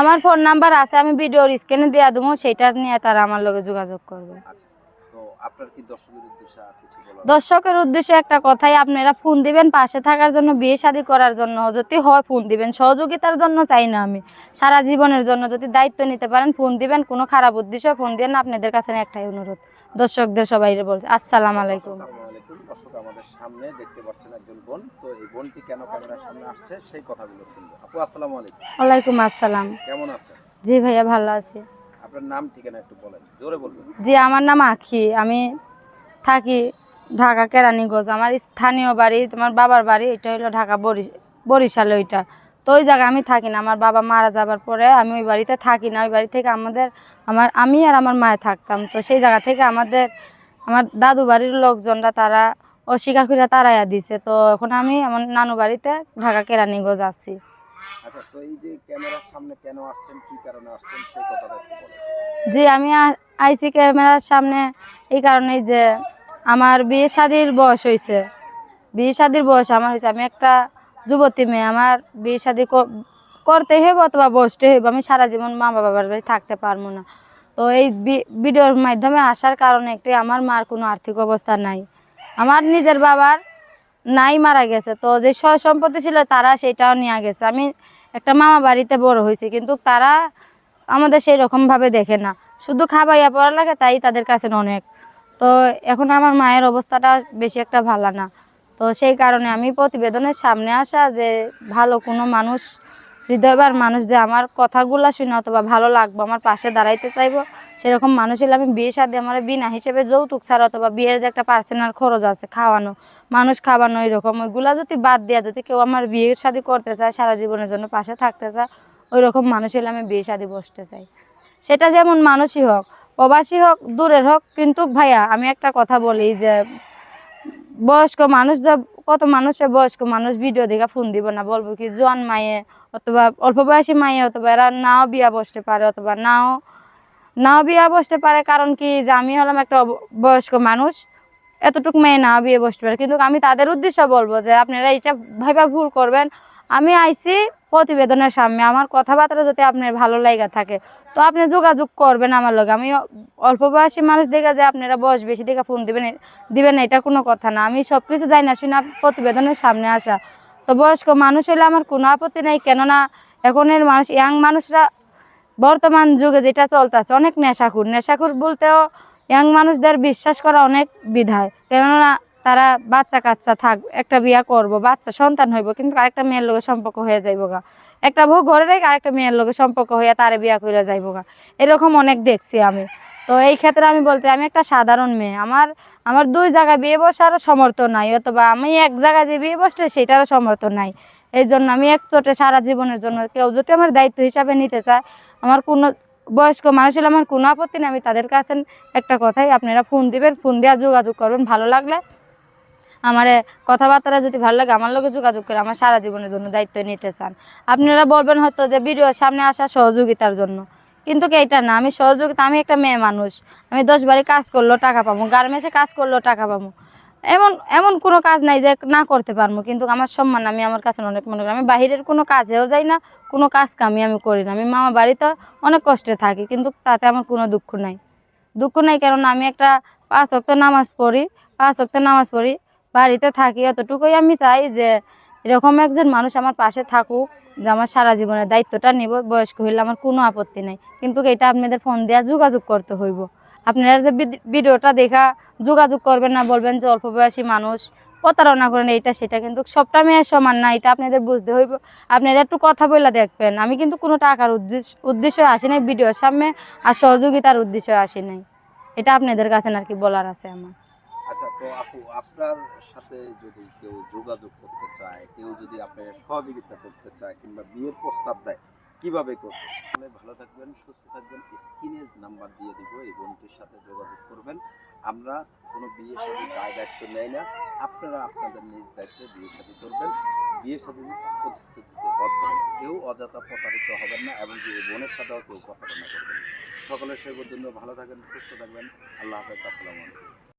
আমার phone number আছে আমি ভিডিওর স্ক্রিনে দিয়ে দেবো সেটা নিয়ে তারা আমার লগে যোগাযোগ করবে। আচ্ছা দর্শকের উদ্দেশ্যে একটা কথাই আপনারা ফোন দিবেন পাশে থাকার জন্য বিয়ে শাদি করার জন্য যদি হয় ফোন দিবেন। সহযোগিতার জন্য চাই না আমি। সারা জীবনের জন্য যদি দায়িত্ব নিতে পারেন ফোন দিবেন কোনো খারাপ উদ্দেশ্যে ফোন দিবেন না আপনাদের কাছে একটাই অনুরোধ। দর্শকদের সবাই বলছে আসসালাম আলাইকুম। দর্শক আমাদের সামনে দেখতে পাচ্ছেন একজন বোন। তো এই বোনটি কেন ক্যামেরার সামনে আসছে সেই কথাগুলো শুনব। আপু আসসালামু আলাইকুম। ওয়ালাইকুম আসসালাম। কেমন আছেন? জি ভাইয়া ভালো আছি। আপনার নাম ঠিকানা একটু বলেন। জোরে বলবেন। জি আমার নাম আখি। আমি থাকি ঢাকা কেরানীগঞ্জ। আমার স্থানীয় বাড়ি তোমার বাবার বাড়ি এটা হলো ঢাকা বরিশ বরিশালে ওইটা। তো ওই জায়গায় আমি থাকি না। আমার বাবা মারা যাবার পরে আমি ওই বাড়িতে থাকি না। ওই বাড়ি থেকে আমাদের আমার আমি আর আমার মায়ে থাকতাম। তো সেই জায়গা থেকে আমাদের আমার দাদু বাড়ির লোকজনরা তারা অস্বীকার করে তারাইয়া দিছে। তো এখন আমি আমার নানু বাড়িতে ঢাকা কেরানীগঞ্জ আসছি আচ্ছা জি আমি আইসি ক্যামেরার সামনে এই কারণেই যে আমার বিয়ে শাদির বয়স হয়েছে বিয়ে শাদির বয়স আমার হয়েছে আমি একটা যুবতী মেয়ে, আমার বিয়ে শাদি করতে হইব অথবা বসতে হইব, আমি সারা জীবন মা বাবার বাড়ি থাকতে পারব না। তো এই ভিডিওর মাধ্যমে আসার কারণে একটি আমার মার কোনো আর্থিক অবস্থা নাই। আমার নিজের বাবার নাই মারা গেছে, তো যে সয় সম্পত্তি ছিল তারা সেটাও নিয়ে গেছে। আমি একটা মামা বাড়িতে বড় হয়েছি, কিন্তু তারা আমাদের সেই রকমভাবে দেখে না। শুধু খাবাইয়া পড়া লাগে, তাই তাদের কাছে অনেক। তো এখন আমার মায়ের অবস্থাটা বেশি একটা ভালো না। তো সেই কারণে আমি প্রতিবেদনের সামনে আসা যে ভালো কোনো মানুষ, হৃদয়বার মানুষ যে আমার কথাগুলো শুনে অথবা ভালো লাগবে, আমার পাশে দাঁড়াইতে চাইব, সেরকম মানুষ হলে আমি বিয়ে সাথে আমার বিনা হিসেবে যৌতুক ছাড়া অথবা বিয়ের যে একটা পার্সোনাল খরচ আছে, খাওয়ানো, মানুষ খাওয়ানো এরকম ওইগুলো যদি বাদ দেওয়া যদি কেউ আমার বিয়ের শাদী করতে চায়, সারা জীবনের জন্য পাশে থাকতে চায় ওই রকম মানুষ হলে আমি বিয়ে শাদী বসতে চাই। সেটা যেমন মানুষই হোক, প্রবাসী হোক, দূরের হোক, কিন্তু ভাইয়া আমি একটা কথা বলি যে বয়স্ক মানুষ যা, কত মানুষে বয়স্ক মানুষ ভিডিও দেখে ফোন দিব না। বলব কি, জোয়ান মায়ে, অথবা অল্প বয়সী মায়ে, অথবা এরা নাও বিয়া বসতে পারে, অথবা নাও নাও বিয়া বসতে পারে। কারণ কি, যে আমি হলাম একটা বয়স্ক মানুষ, এতটুকু মেয়ে নাও বিয়ে বসতে পারে। কিন্তু আমি তাদের উদ্দেশ্য বলব যে, আপনারা এটা ভাইবা ভুল করবেন। আমি আইছি প্রতিবেদনের সামনে। আমার কথাবার্তা যদি আপনার ভালো লাগা থাকে, তো আপনি যোগাযোগ করবেন আমার লগে। আমি অল্প বয়সী মানুষ দেখে যে আপনারা বয়স বেশি দেখে ফোন দিবেন দিবেন এটা কোনো কথা না। আমি সব কিছু জানি না, শুনে প্রতিবেদনের সামনে আসা। তো বয়স্ক মানুষ হলে আমার কোনো আপত্তি নেই, কেননা এখনের মানুষ, ইয়াং মানুষরা বর্তমান যুগে যেটা চলতেছে, অনেক নেশাখুর। নেশাখুর বলতেও ইয়াং মানুষদের বিশ্বাস করা অনেক বিধায়। কেননা তারা বাচ্চা কাচ্চা থাক, একটা বিয়া করব, বাচ্চা সন্তান হইব, কিন্তু আরেকটা মেয়ের লোকের সম্পর্ক হয়ে যাইব গা। একটা বউ ঘরে রেখে আরেকটা মেয়ের লোকের সম্পর্ক হইয়া তারে বিয়া করে যাইব গা। এরকম অনেক দেখছি আমি। তো এই ক্ষেত্রে আমি বলতে, আমি একটা সাধারণ মেয়ে। আমার আমার দুই জায়গায় বিয়ে বসারও সমর্থন নাই, অথবা আমি এক জায়গায় যে বিয়ে বসলে সেটারও সমর্থন নাই। এই জন্য আমি এক চোটে সারা জীবনের জন্য কেউ যদি আমার দায়িত্ব হিসাবে নিতে চায়, আমার কোনো বয়স্ক মানুষ হলে আমার কোনো আপত্তি নেই, আমি তাদের কাছে একটা কথাই আপনারা ফোন দিবেন, ফোন দেওয়া যোগাযোগ করবেন। ভালো লাগলে আমার কথাবার্তা যদি ভালো লাগে, আমার লোকে যোগাযোগ করে আমার সারা জীবনের জন্য দায়িত্ব নিতে চান। আপনারা বলবেন হয়তো যে ভিডিওর সামনে আসা সহযোগিতার জন্য। কিন্তু কি এটা না, আমি সহযোগিতা, আমি একটা মেয়ে মানুষ। আমি দশ বাড়ি কাজ করলেও টাকা পাবো, গার্মেন্টসে কাজ করলেও টাকা পাবো। এমন এমন কোনো কাজ নাই যে না করতে পারব, কিন্তু আমার সম্মান, আমি আমার কাছে অনেক মনে করি। আমি বাহিরের কোনো কাজেও যাই না, কোনো কাজ কামি আমি করি না। আমি মামা বাড়িতে অনেক কষ্টে থাকি, কিন্তু তাতে আমার কোনো দুঃখ নাই। দুঃখ নাই কেননা আমি একটা পাঁচ অক্ত নামাজ পড়ি, পাঁচ অক্ত নামাজ পড়ি বাড়িতে থাকি অতটুকুই আমি চাই যে এরকম একজন মানুষ আমার পাশে থাকুক, যে আমার সারা জীবনের দায়িত্বটা নিব, বয়স্ক হইলে আমার কোনো আপত্তি নেই। কিন্তু এটা আপনাদের ফোন দেওয়া যোগাযোগ করতে হইব। আপনারা যে ভিড- ভিডিওটা দেখা, যোগাযোগ করবেন না, বলবেন যে অল্প বয়সী মানুষ, প্রতারণা করেন, এইটা সেটা কিন্তু সবটা মেয়ের সমান না, এটা আপনাদের বুঝতে হইব। আপনারা একটু কথা বলে দেখবেন। আমি কিন্তু কোনো টাকার উদ্দেশ্য, উদ্দেশ্যে আসি নাই, ভিডিওর সামনে আর সহযোগিতার উদ্দেশ্য আসি নাই। এটা আপনাদের কাছে আর কি বলার আছে আমার। আচ্ছা তো আপু, আপনার সাথে যদি কেউ যোগাযোগ করতে চায়, কেউ যদি আপনার সহযোগিতা করতে চায় কিংবা বিয়ের প্রস্তাব দেয়, কীভাবে করবে? আপনি ভালো থাকবেন, সুস্থ থাকবেন, স্ক্রিনে নাম্বার দিয়ে দিব, এই বোনটির সাথে যোগাযোগ করবেন। আমরা কোনো বিয়ের সাথে দায় দায়িত্ব নেই না, আপনারা আপনাদের নিজ দায়িত্বে বিয়ের সাথে করবেন বিয়ের সাথে কেউ অযথা প্রতারিত হবেন না এবং যে বোনের সাথেও কেউ প্রতারণা করবেন। সকলের সেই পর্যন্ত ভালো থাকেন সুস্থ থাকবেন। আল্লাহ হাফেজ, আসসালামু